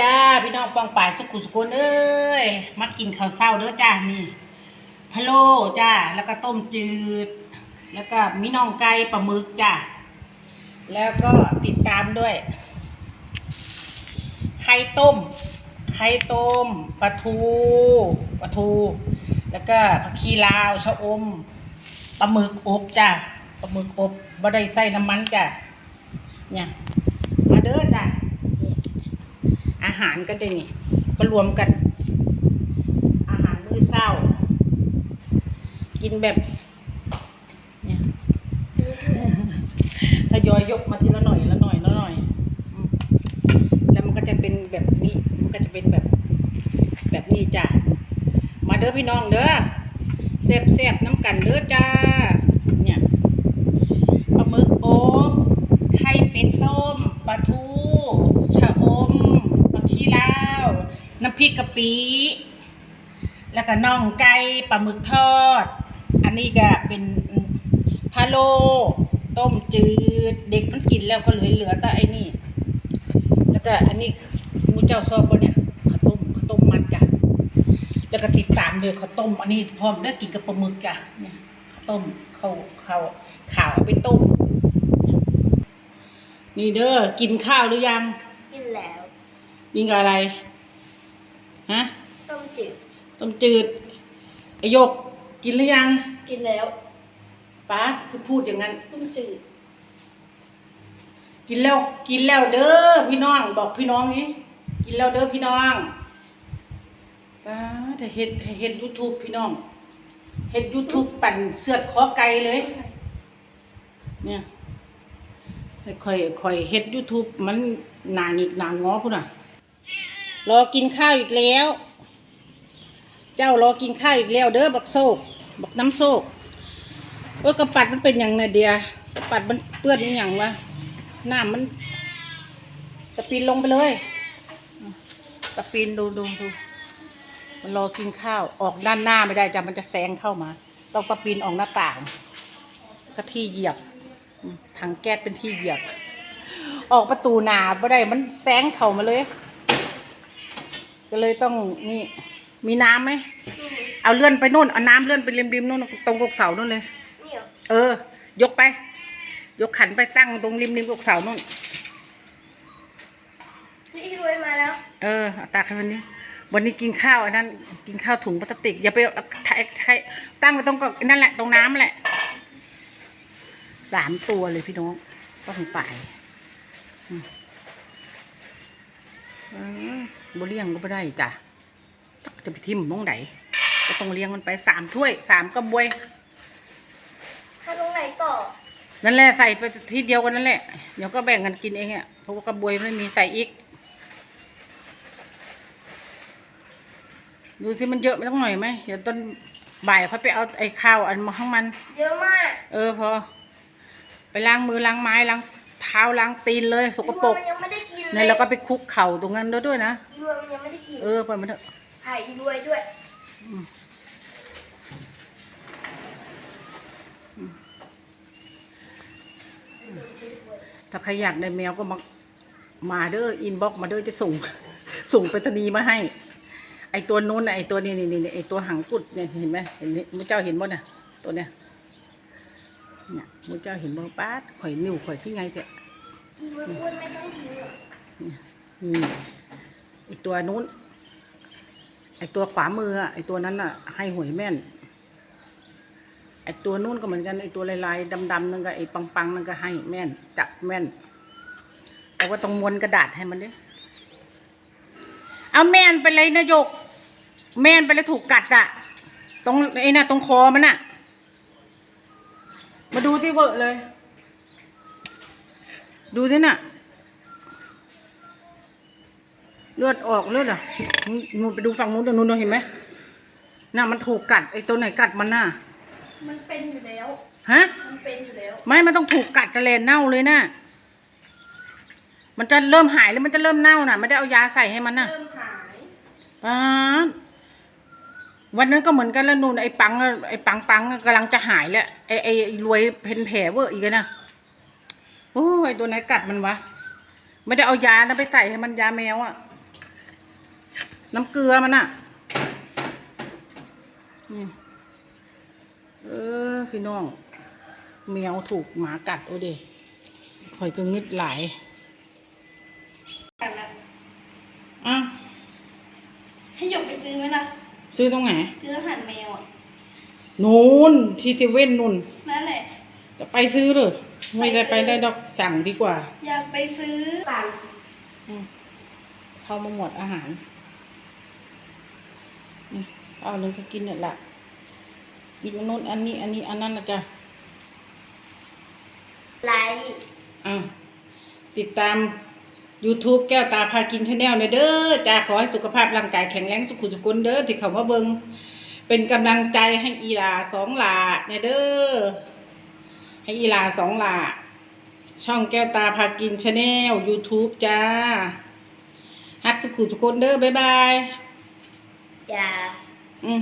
จ้า พี่น้องปองป่ายสุขุสุกุนเอ้ยมากินข้าวเช้าเด้อจ้านี่พะโล้จ้าแล้วก็ต้มจืด แล้วก็มีน่องไก่ปลาหมึกจ้าแล้วก็ติดตามด้วย ไข่ต้ม ไข่ต้มปลาทูปลาทู แล้วก็ผักชีลาวชะอมปลาหมึกอบจ้าปลาหมึกอบบ่ได้ใส่น้ำมันจ้าเนี่ยมาเด้อจ้า หารก็ได้นี่ ก็รวมกัน อาหารมื้อเช้า กินแบบเนี่ยทยอยยกมาทีละหน่อยละหน่อยละหน่อย แล้วมันก็จะเป็นแบบนี้ มันก็จะเป็นแบบ แบบนี้จ้ะ มาเด้อพี่น้องเด้อแซ่บแซบน้ำกันเด้อจ้า เนี่ยปลาหมึกโอบไข่เป็ดต้มปลาทูชะอมผักชีลาว น้ำพริกกะปิแล้วก็น่องไก่ปลาหมึกทอด อันนี้ก็เป็นพะโล้ต้มจืด เด็กมันกินแล้วก็เหลือเหลือแต่ไอ้นี่ แล้วก็อันนี้หมูเจ้าซอบปะเนี่ยข้าวต้มข้าวต้มมัดจ้ะแล้วก็ติดตามด้วยข้าวต้ม อันนี้พร้อมได้กินกับปลาหมึกจ้ะเนี่ยข้าวต้มข้าวข้าวข่าวเอาไปต้มนี่เด้อกินข้าวหรือยัง กินแล้วกินกับอะไรฮะต้ม จืดต้มจืดไอโยก กินหรือยังกินแล้วป้าคือพูดอย่างนั้น ต้มจืด กินแล้วกินแล้วเด้อพี่น้องบอกพี่น้องนี้กินแล้วเด้อพี่น้องป้าแต่เฮ็ดเฮ็ดยูทูบพี่น้องเฮ็ดยูทูบปั่นเสือดคอไก่เลย เนี่ยค่อยค่อยเฮ็ดยูทูบมันหนาหงิกหนางอพุ่นน่ะ รอกินข้าวอีกแล้ว เจ้ารอกินข้าวอีกแล้วเด้อบักโซกบักน้ำโซกโอ้ยกระปัดมันเป็นอย่างไงเดียกระปัดมันเปื้อนอย่างวะน้ำมันตะปีนลงไปเลยตะปีนดูดูดูมันรอกินข้าวออกด้านหน้าไม่ได้จ้ะมันจะแซงเข้ามา ต้องตะปีนออกหน้าต่างก็ที่เหยียบถังแก๊สเป็นที่เหยียบ ออกประตูหนาไม่ได้มันแซงเข้ามาเลย ก็เลยต้องนี่ มีน้ำไหม เอาเลื่อนไปนู่น เอาน้ำเลื่อนไปริมๆนู่นตรงกกเสานู่นเลย นี่เหรอเออ ยกไป ยกขันไปตั้งตรงริมริมกกเสานู่น พี่รวยมาแล้วเออเอาตักให้วันนี้ วันนี้กินข้าวอันนั้น กินข้าวถุงพลาสติก อย่าไปเอาถ่ายถ่ายตั้งไว้ตรงกนั่นแหละ ตรงน้ำแหละ สามตัวเลยพี่น้อง ก็ถึงป่ายอืมเออบเลี้ยงก็ไม่ได้จ้ะ จักจะไปทิมมองไหนก็ต้องเลี้ยงมันไปสามถ้วยสามกระบวยถ้าตรงไหนต่อนั่นแหละใส่ไปทีเดียวกันนั่นแหละเดี๋ยวก็แบ่งกันกินเองอะเพราะว่ากระบวยไม่มีใส่อีก ดูสิมันเยอะไม่ต้องหน่อยไหมเดี๋ยวต้นบ่ายเขาไปเอาไอ้ข้าวอันมาข้างมัน เยอะมาก เออพอ ไปล้างมือล้างไม้ล้างเท้าล้างตีนเลยสกปรกอีรวยมันยังไม่ได้กินเลยเนี่ยเราก็ไปคุกเข่าตรงนั้นด้วยด้วยนะอีรวยมันยังไม่ได้กินเออไปมันเถอะ ถ่ายอีรวยด้วยอืมถ้าใครอยากได้แมวก็มามาเด้ออินบ็อกมาเด้อจะส่ง ส่งไปรษณีย์มาให้ ไอตัวนู้นน่ะไอตัวนี้นี่นี่ไอตัวหางกุดเนี่ยเห็นไหมเห็นนี่มุเจ้าเห็นบ่น่ะ ตัวเนี้ยเนี่ยมุเจ้าเห็นบ่ป้าดข่อยนิ้วข่อยขึ้นไงเถอะอีรวยอ้วนไม่ต้องกินหรอกนี่ไอตัวนู้น ไอตัวขวามืออะไอตัวนั้นน่ะ ให้หวยแม่น ไอตัวนู้นก็เหมือนกันไอตัวลายๆดำๆนั่นก็ไอปังๆนั่นก็ให้แม่น จับแม่น แต่ว่าต้องม้วนกระดาษให้มันดิเอาแม่นไปเลยนะยก แม่นไปเลยถูกกัดอะตรงไอ้น่ะตรงคอมันอะมาดูที่เวอะเลย ดูที่น่ะ เลือดออกเลือดอะนูนไปดูฝั่งนู้นตรงนู้นเห็นไหมน่ะมันถูกกัดไอ้ตัวไหนกัดมันน่ะมันเป็นอยู่แล้วฮะมันเป็นอยู่แล้ว ไม่มันต้องถูกกัดกระเลนเน่าเลยน่ะมันจะเริ่มหายหรือมันจะเริ่มเน่าน่ะ ไม่ได้เอายาใส่ให้มันน่ะเริ่มหายป๊าบวันนั้นก็เหมือนกันแล้วนูนไอ้ปังอะไอ้ปังปังอะกำลังจะหายแล้วไอ้ไอ้ไอ้รวยเพนแผลเวอร์อีกแล้วนะโอ้ยไอ้ตัวไหนกัดมันวะไม่ได้เอายานะไปใส่ให้มันยาแมวอะ น้ำเกลือมันอะนี่เออพี่น้องแมวถูกหมากัดโอ้เดข่อยก็งึดหลายอะให้หยกไปซื้อไหมนะซื้อตรงไหน ซื้ออาหารแมวอะนู่นที่เซเว่นนู่นนั่นแหละจะไปซื้อเลยไม่ได้ไปได้ดอกสั่งดีกว่า อยากไปซื้อปั่นอืมเข้ามาหมวดอาหารนี่ เอาหนึ่งก็กินเนี่ยแหละกินอันนู้นอันนี้อันนี้อันนั้นนะจ๊ะไลอะติดตาม YouTube แก้วตาพากินชาแนลเด้อจ้าขอให้สุขภาพร่างกายแข็งแรงสุขุสุขนเด้อที่เขามาเบิงเป็นกำลังใจให้อีหลาสองหลาเนี่ยเด้อให้อีหลาสองหลาช่องแก้วตาพากินชาแนล YouTube จ้าฮักสุขุสุขนเด้อบ๊ายบาย อย่าอืม